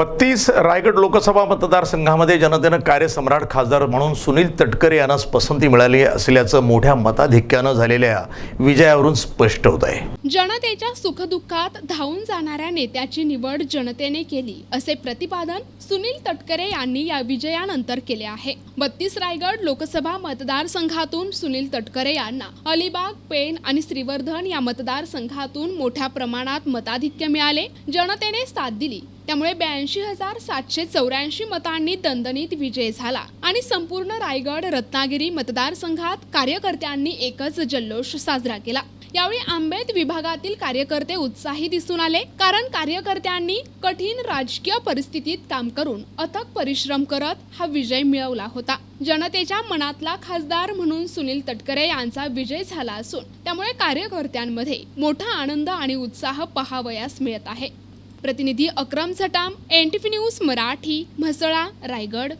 बत्तीस रायगड लोकसभा मतदारसंघामध्ये जनतेनं कार्यसम्राट खासदार म्हणून सुनील तटकरे यांनाच पसंती मिळाली असल्याचं मोठ्या मताधिक्यानं झालेल्या विजयावरून स्पष्ट होत आहे जनतेच्या सुखदुःखात धावून जाणाऱ्या नेत्याची निवड जनतेने केली असे प्रतिपादन सुनील तटकरे यांनी या विजयानंतर केले आहे. बत्तीस रायगड लोकसभा मतदारसंघातून सुनील तटकरे यांना अलिबाग पेण आणि श्रीवर्धन या मतदारसंघातून मोठ्या प्रमाणात मताधिक्य मिळाले. जनतेने साथ दिली. त्यामुळे ब्याऐंशी हजार सातशे चौऱ्याऐंशी मतांनी दणदणीत विजय झाला आणि संपूर्ण रायगड रत्नागिरी मतदारसंघात कार्यकर्त्यांनी एकच जल्लोष साजरा केला. यावेळी आंबेत विभागातील कार्यकर्ते उत्साही दिसून आले कारण कार्यकर्त्यांनी कठीण राजकीय परिस्थितीत काम करून अथक परिश्रम करत हा विजय मिळवला होता. जनतेच्या मनातला खासदार म्हणून सुनील तटकरे यांचा विजय झाला असून त्यामुळे कार्यकर्त्यांमध्ये मोठा आनंद आणि उत्साह पहावयास मिळत आहे. प्रतिनिधी अक्रम झटाम एन न्यूज मराठी म्हसळा रायगड.